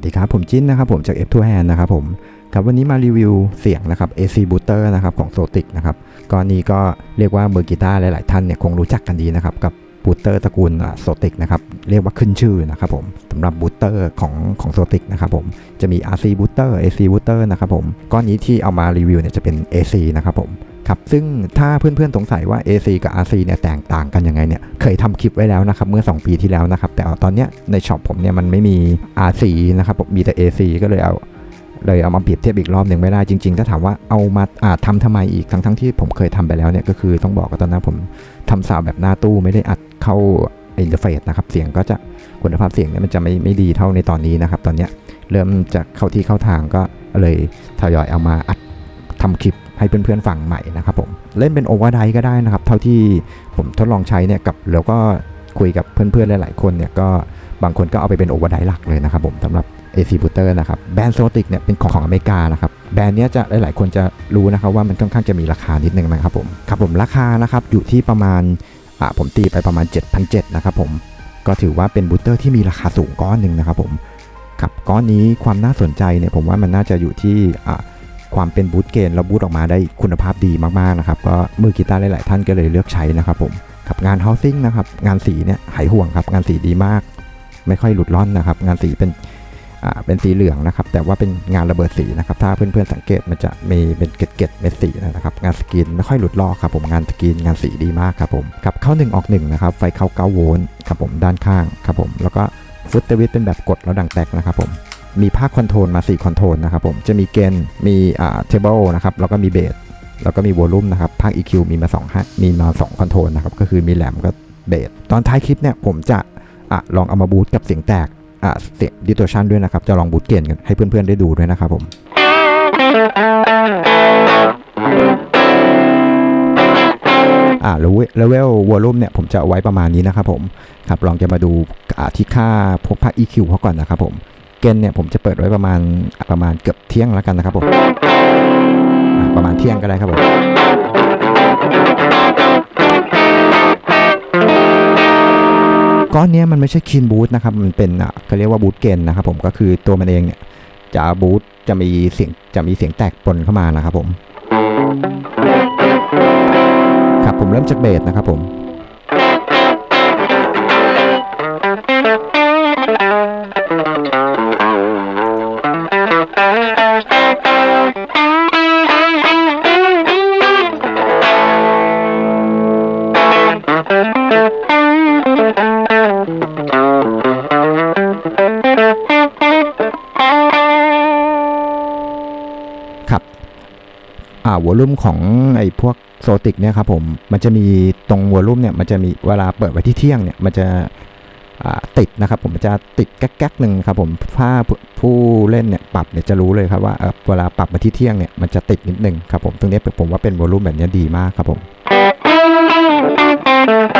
วัสดีครับ ผมจิ้นนะครับผมจาก F2 Hand นะครับผมครับวันนี้มารีวิวเสียงนะครับ AC Booster นะครับของ Sotic นะครับก็นี่ก็เรียกว่ามือร์กีตาร์หลาย ๆ ท่านเนี่ยคงรู้จักกันดีนะครับกับบูตเตอร์ตระกูลโซติกนะครับเรียกว่าขึ้นชื่อนะครับผมสำหรับบูตเตอร์ของของโซติกนะครับผมจะมี RC Booster AC Booster นะครับผมก้อนนี้ที่เอามารีวิวเนี่ยจะเป็น AC นะครับผม ครับ ซึ่งถ้าเพื่อนๆสงสัยว่า AC กับ RC เนี่ยแตกต่างกันยังไงเนี่ย เคยทำคลิปไว้แล้วนะครับ เมื่อ 2 ปีที่แล้วนะครับ แต่ตอนเนี้ยในช็อปผมเนี่ยมันไม่มี RC นะครับผมมีแต่ AC ก็เลยเอาเลยเอามาเปรียบเทียบอีกรอบหนึ่งไม่ได้จริงๆ ถ้าถามว่าเอามาอาทำทำไมอีกทั้งที่ผมเคยทำไปแล้วเนี่ยก็คือต้องบอกว่าตอนนั้นผมทำซาวแบบหน้าตู้ไม่ได้อัดเข้าอินเทอร์เฟซนะครับเสียงก็จะคุณภาพเสียงเนี่ยมันจะไม่ไม่ดีเท่าในตอนนี้นะครับ ตอนเนี้ยเริ่มจะเข้าที่เข้าทางก็เลยทยอยเอามาอัดทำคลิป ให้เพื่อนๆฟังใหม่นะครับผมเล่นเป็นโอเวอร์ไดก็ได้นะครับ เท่าที่ผมทดลองใช้เนี่ยกับแล้วก็คุยกับเพื่อนๆหลายๆคนเนี่ยก็บางคนก็เอาไปเป็นโอเวอร์ไดหลักเลยนะครับผมสำหรับ AC Booster นะครับแบรนด์โซติกเนี่ยเป็นของของอเมริกานะครับแบรนด์เนี้ยจะหลาย ๆ คนจะรู้นะครับว่ามันค่อนข้างจะมีราคานิดนึงนะครับผมครับผมราคานะครับอยู่ที่ประมาณอ่าผมตีไปประมาณ 7,700นะครับผมก็ถือว่าเป็นบูเตอร์ที่มีราคาสูงก้อนหนึ่งนะครับผมครับก้อนนี้ความน่าสนใจเนี่ยผมว่ามันน่าจะอยู่ที่อ่า ความเป็นบูทเกนแล้วบูทออกมาได้คุณภาพดีมากๆนะครับก็มือกีตาร์หลาย ๆ ท่านก็เลยเลือกใช้นะครับผมครับงาน housing นะครับงานสีเนี่ยหายห่วงครับงานสีดีมาก ไม่ค่อยหลุดล่อนนะครับ งานสีเป็นอ่าเป็นสีเหลืองนะครับ แต่ว่าเป็นงานระเบิดสีนะครับ ถ้าเพื่อนๆสังเกตมันจะมีเป็นเกล็ดเกล็ดเม็ดสีนะครับ งานสกรีนไม่ค่อยหลุดลอกครับผมงานสกรีนงานสีดีมากครับผมกับเข้า1ออก1นะครับไฟเข้า9โวลต์ครับผมด้านข้างครับผมแล้วก็ฟุตเตวิตเป็นแบบกดแล้วดังแตกนะครับผม มีภาคคอนโทรลมา 4 คอนโทรลนะครับผมจะมีเกนมีอ่าเทเบิลนะครับแล้วก็มีเบสแล้วก็มีวอลลุ่มนะครับภาค EQ มีมา2ฮะมีมา2คอนโทรลนะครับก็คือมีแหลมก็เบสตอนท้ายคลิปเนี่ยผมจะอะลองเอามาบูตกับเสียงแตกอ่าเสียงดิสโทชันด้วยนะครับ จะลองบูตเกนกันให้เพื่อนๆได้ดูด้วยนะครับผมอ่าเลเวลเลเวลวอลลุ่มเนี่ยผมจะเอาไว้ประมาณนี้นะครับผมครับลองจะมาดูอ่าที่ค่าพวกภาค EQ เขาก่อนนะครับผม เกนเนี่ยผมจะเปิดไว้ประมาณประมาณเกือบเที่ยงแล้วกันนะครับผมประมาณเที่ยงก็ได้ครับผมก้อนเนี้ยมันไม่ใช่คีนบูทนะครับ มันเป็นอะเขาเรียกว่าบูทเกนนะครับผมก็คือตัวมันเองเนี่ยจะบูทจะมีเสียงจะมีเสียงแตกปนเข้ามานะครับผมครับผมเริ่มจากเบสนะครับผม ครับอ่าวอลลุ่มของไอ้พวกโซติกเนี่ยครับผมมันจะมีตรงวอลลุ่มเนี่ยมันจะมีเวลาเปิดไว้ที่เที่ยงเนี่ยมันจะติดนะครับผมจะติดแก๊กๆหนึ่งครับผมถ้าผู้เล่นเนี่ยปรับเนี่ยจะรู้เลยครับว่าเวลาปรับมาที่เที่ยงเนี่ยมันจะติดนิดนึงครับผมตรงนี้ผมว่าเป็นวอลลุ่มแบบนี้ดีมากครับผม บ่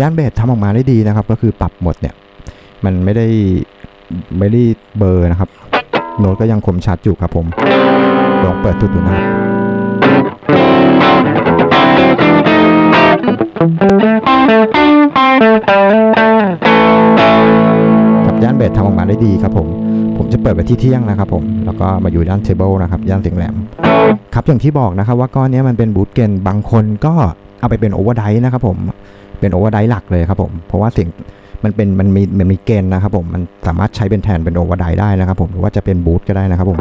ย่านเบสทำออกมาได้ดีนะครับ ก็คือปรับหมดเนี่ย มันไม่ได้ไม่ได้เบอร์นะครับ โน้ตก็ยังคมชัดอยู่ครับผม ลองเปิดทุดดูนะครับครับย่านเบสทำออกมาได้ดีครับผม ผมจะเปิดไปที่เที่ยงนะครับผม แล้วก็มาอยู่ด้านเทเบิลนะครับย่านเสียงแหลม ครับอย่างที่บอกนะครับว่าก้อนนี้มันเป็นบูทเกนบางคนก็เอาไปเป็นโอเวอร์ไดนะครับผม เป็นโอเวอร์ไดหลักเลยครับผม เพราะว่าเสียงมันเป็นมันมีมันมีเกณฑ์นะครับผมมันสามารถใช้เป็นแทนเป็นโอเวอร์ไดได้นะครับผมหรือว่าจะเป็นบูทก็ได้นะครับผม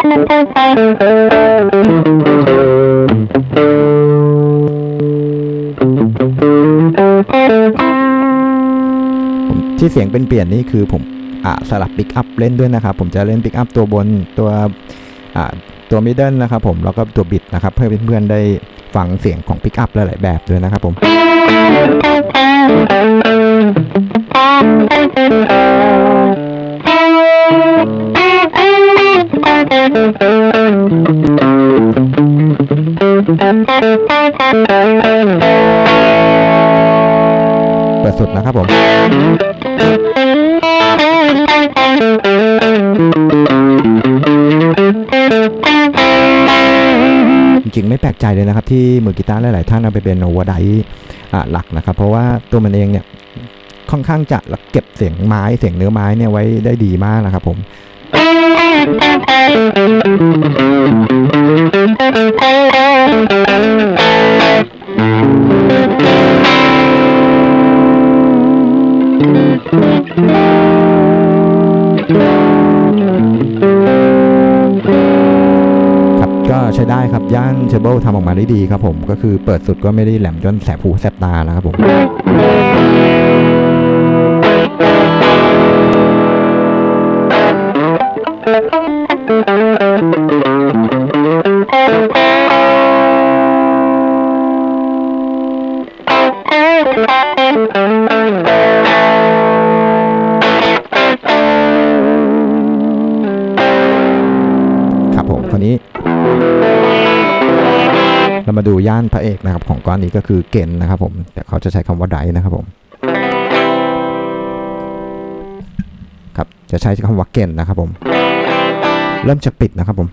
ที่เสียงเป็นเปลี่ยนนี่คือผมอ่าสลับปิกอัพเล่นด้วยนะครับ ผมจะเล่นปิกอัพตัวบนตัวอ่าตัวมิดเดิลนะครับผมแล้วก็ตัวบิดนะครับเพื่อเพื่อนๆได้ฟังเสียงของปิกอัพหลายๆแบบด้วยนะครับผม เปิดสุดนะครับผมจริงๆไม่แปลกใจเลยนะครับ ที่มือกีตาร์หลาย ๆ ท่านเอาไปเป็นโอเวอร์ไดหลักนะครับ เพราะว่าตัวมันเองเนี่ยค่อนข้างจะเก็บเสียงไม้เสียงเนื้อไม้เนี่ยไว้ได้ดีมากนะครับผม ครับก็ใช้ได้ครับย่านเชเบิลทำออกมาได้ดีครับผม ก็คือเปิดสุดก็ไม่ได้แหลมจนแสบหูแสบตานะครับผม ครับผมคนนี้ เรามาดูย่านพระเอกนะครับ ของก้อนนี้ก็คือเกนนะครับผมแต่เขาจะใช้คำว่าไดนะครับผมครับจะใช้คำว่าเกนนะครับผม เริ่มจากปิดนะครับผม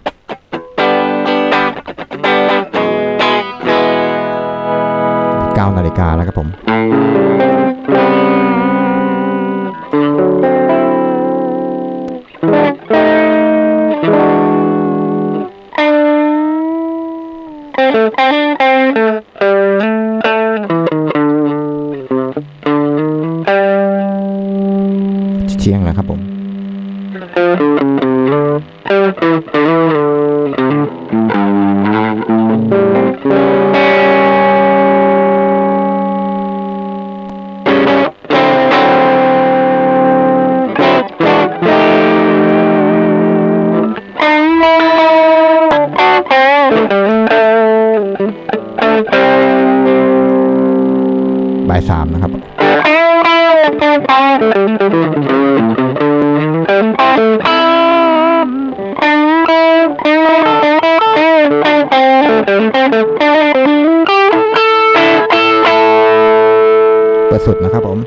เก้านาฬิกาแล้วครับผม เปิดสุดนะครับผม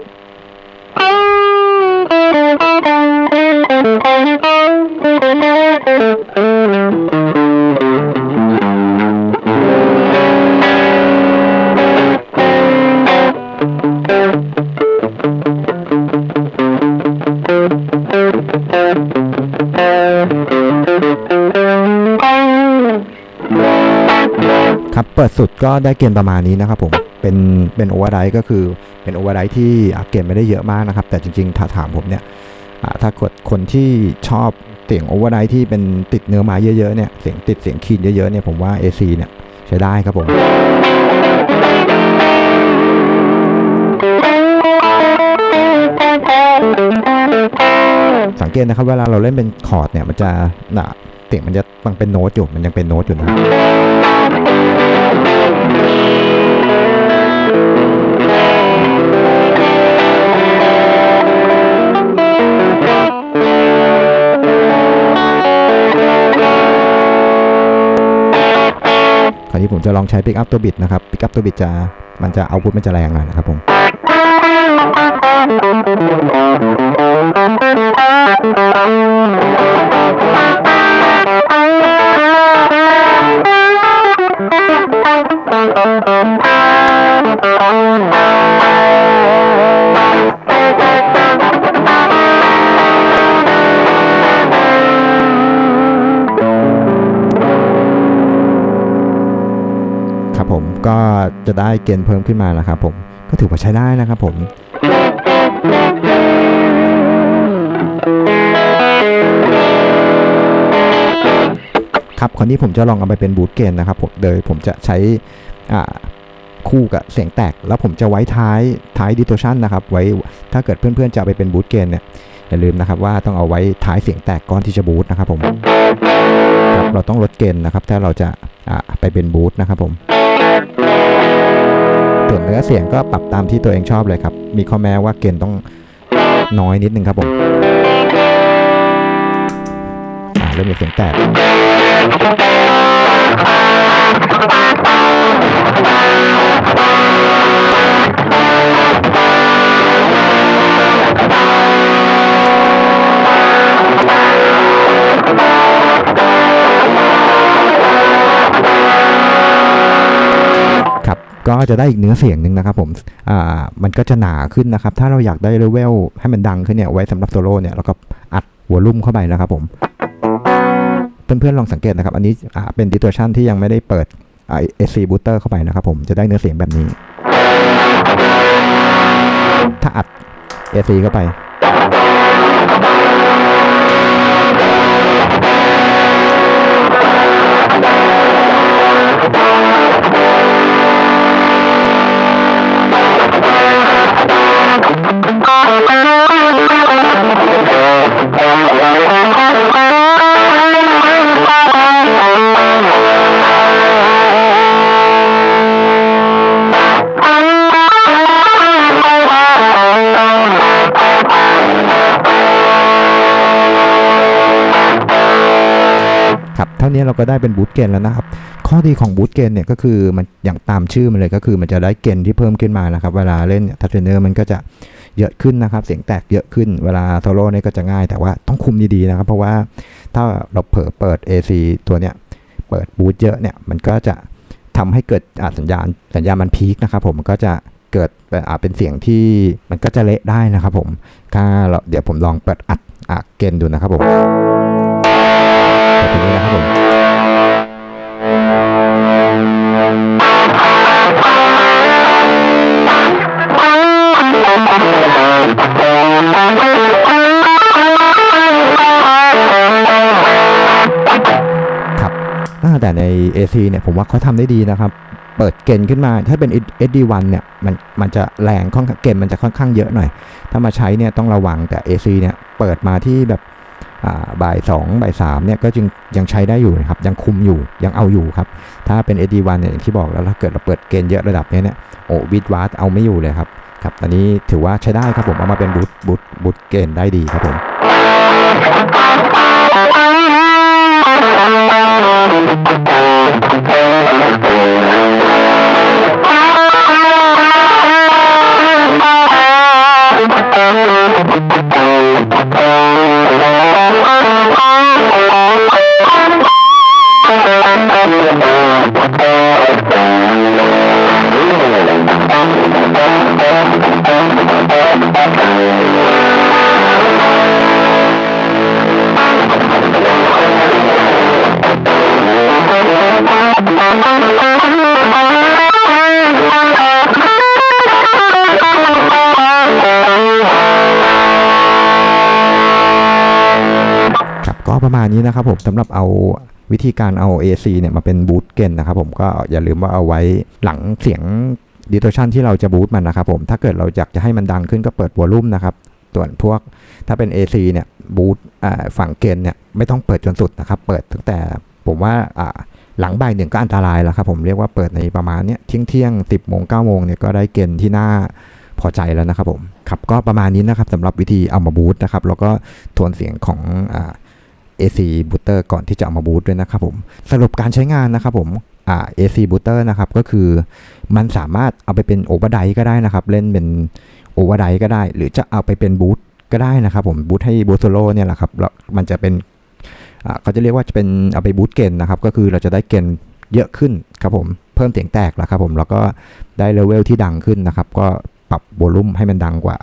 ครับเปิดสุดก็ได้เกณฑ์ประมาณนี้นะครับผม เป็นเป็นโอเวอร์ไดก็คือเป็นโอเวอร์ไดที่อะเกณฑ์ไม่ได้เยอะมากนะครับ แต่จริงๆ ถ้าถามผมเนี่ยถ้ากดคนที่ชอบเสียงโอเวอร์ไดที่เป็นติดเนื้อไม้เยอะๆเนี่ยเสียงติดเสียงคีนเยอะๆเนี่ยผมว่า AC เนี่ยใช้ได้ครับผมสังเกตนะครับเวลาเราเล่นเป็นคอร์ดเนี่ยมันจะน่ะเสียงมันจะฟังเป็นโน้ตอยู่มันยังเป็นโน้ตอยู่นะครับ คราวนี้ผมจะลองใช้ปิกอัพตัวบิดนะครับปิกอัพตัวบิดจะมันจะเอาพุทมันจะแรงหน่อยนะครับผมค ได้เกณฑ์เพิ่มขึ้นมานะครับผมก็ถือว่าใช้ได้นะครับผมครับคนนี้ผมจะลองเอาไปเป็นบูทเกนนะครับผมโดยผมจะใช้คู่กับเสียงแตก แล้วผมจะไว้ท้ายท้ายดิโทชันนะครับ ไว้ถ้าเกิดเพื่อนๆจะไปเป็นบูทเกนเนี่ยอย่าลืมนะครับว่าต้องเอาไว้ท้ายเสียงแตกก่อนที่จะบูทนะครับผมครับเราต้องลดเกณฑ์นะครับ ถ้าเราจะไปเป็นบูทนะครับผม ส่วนเนื้อเสียงก็ปรับตามที่ตัวเองชอบเลยครับ มีข้อแม้ว่าเกณฑ์ต้องน้อยนิดนึงครับผมเริ่มมีเสียงแตก ก็จะได้อีกเนื้อเสียงหนึ่งนะครับผมอ่ามันก็จะหนาขึ้นนะครับ ถ้าเราอยากได้เลเวลให้มันดังขึ้นเนี่ยไว้สำหรับโซโล่เนี่ยเราก็อัดหัวลุ่มเข้าไปนะครับผมเพื่อนๆลองสังเกตนะครับ อันนี้อ่าเป็นดิส t อ r ชันที่ยังไม่ได้เปิดไอเอซีบูเตอร์เข้าไปนะครับผมจะได้เนื้อเสียงแบบนี้ ถ้าอัด AC เข้าไป เท่านี้เราก็ได้เป็นบูทเกนแล้วนะครับ ข้อดีของบูทเกนเนี่ยก็คือมันอย่างตามชื่อมันเลยก็คือมันจะได้เกนที่เพิ่มขึ้นมานะครับ เวลาเล่นทัชเนอร์มันก็จะเยอะขึ้นนะครับ เสียงแตกเยอะขึ้น เวลาโซโล่เนี่ยก็จะง่ายแต่ว่าต้องคุมดีๆนะครับ เพราะว่าถ้าเราเผลอเปิด AC ตัวเนี้ยเปิดบูทเยอะเนี่ยมันก็จะทำให้เกิดอ่าสัญญาณสัญญาณมันพีคนะครับผมก็จะเกิดเป็นอ่าเป็นเสียงที่มันก็จะเละได้นะครับผมถ้าเราเดี๋ยวผมลองเปิดอัดอะเกนดูนะครับผมแบบนี้นะครับผม แต่ใน AC เนี่ยผมว่าเขาทำได้ดีนะครับ เปิดเกณฑ์ขึ้นมาถ้าเป็น SD1 เนี่ยมันมันจะแรงค่อนข้างเกณฑ์มันจะค่อนข้างเยอะหน่อย ถ้ามาใช้เนี่ยต้องระวังแต่ AC เนี่ยเปิดมาที่แบบ บ่าย2บ่าย3เนี่ยก็จึงยังใช้ได้อยู่นะครับยังคุมอยู่ยังเอาอยู่ครับ ถ้าเป็น SD1 เนี่ยอย่างที่บอกแล้วถ้าเกิดเราเปิดเกณฑ์เยอะระดับนี้เนี่ยโอ้วิดวาร์เอาไม่อยู่เลยครับครับอันนี้ถือว่าใช้ได้ครับผมเอามาเป็นบูทบูทบูทเกณฑ์ได้ดีครับผมค รับ นะครับผมสำหรับเอาวิธีการเอา AC เนี่ยมาเป็นบูทเกนนะครับผมก็อย่าลืมว่าเอาไว้หลังเสียงดิโทชันที่เราจะบูทมันนะครับผมถ้าเกิดเราอยากจะให้มันดังขึ้นก็เปิดวอลลุ่มนะครับส่วนพวกถ้าเป็น AC เนี่ยบูทฝั่งเกนเนี่ยไม่ต้องเปิดจนสุดนะครับเปิดตั้งแต่ผมว่าหลังบ่ายหนึ่งก็อันตรายแล้วครับผมเรียกว่าเปิดในประมาณเนี้ยเที่ยงเที่ยงสิบโมงเก้าโมงเนี่ยก็ได้เกณฑ์ที่น่าพอใจแล้วนะครับผมครับก็ประมาณนี้นะครับสำหรับวิธีเอามาบูทนะครับแล้วก็โทนเสียงของอ AC booster ก่อนที่จะเอามาบูตด้วยนะครับผมสรุปการใช้งานนะครับผมอ่า AC booster นะครับก็คือมันสามารถเอาไปเป็นโอเวอร์ไดก็ได้นะครับ เล่นเป็นโอเวอร์ไดก็ได้ หรือจะเอาไปเป็นบูตก็ได้นะครับผมบูตให้บูตโซโล่เนี่ยแหละครับแล้วมันจะเป็นอ่าเขาจะเรียกว่าจะเป็นเอาไปบูตเกนนะครับก็คือเราจะได้เกนเยอะขึ้นครับผมเพิ่มเสียงแตกแล้วครับผมแล้วก็ได้เลเวลที่ดังขึ้นนะครับ ก็ปรับโวลูมให้มันดังกว่า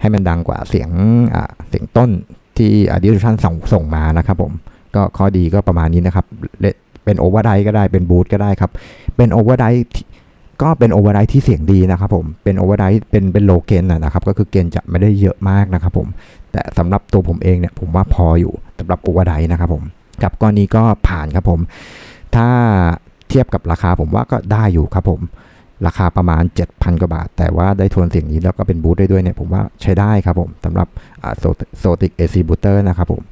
ให้มันดังกว่าเสียงเสียงต้น ที่ดิจิทัลส่งส่งมานะครับผมก็ข้อดีก็ประมาณนี้นะครับ เป็นโอเวอร์ไดก็ได้เป็นบูทก็ได้ครับ เป็นโอเวอร์ไดก็เป็นโอเวอร์ไดที่เสียงดีนะครับผมเป็นโอเวอร์ไดเป็นเป็นโลเกนนะครับก็คือเกณฑ์จะไม่ได้เยอะมากนะครับผมแต่สำหรับตัวผมเองเนี่ยผมว่าพออยู่สำหรับโอเวอร์ไดนะครับผมกับก้อนนี้ก็ผ่านครับผม ถ้าเทียบกับราคาผมว่าก็ได้อยู่ครับผม ราคาประมาณ 7,000 กว่าบาท แต่ว่าได้ทวนเสียงนี้แล้วก็เป็นบูทได้ด้วยเนี่ยผมว่าใช้ได้ครับผมสำหรับโซติกเอซีบูเตอร์นะครับผม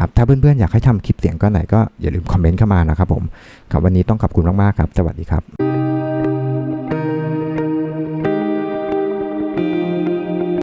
ครับถ้าเพื่อนๆ อยากให้ทำคลิปเสียงก็ไหนก็อย่าลืมคอมเมนต์เข้ามานะครับผมครับวันนี้ต้องขอบคุณมากๆครับ สวัสดีครับ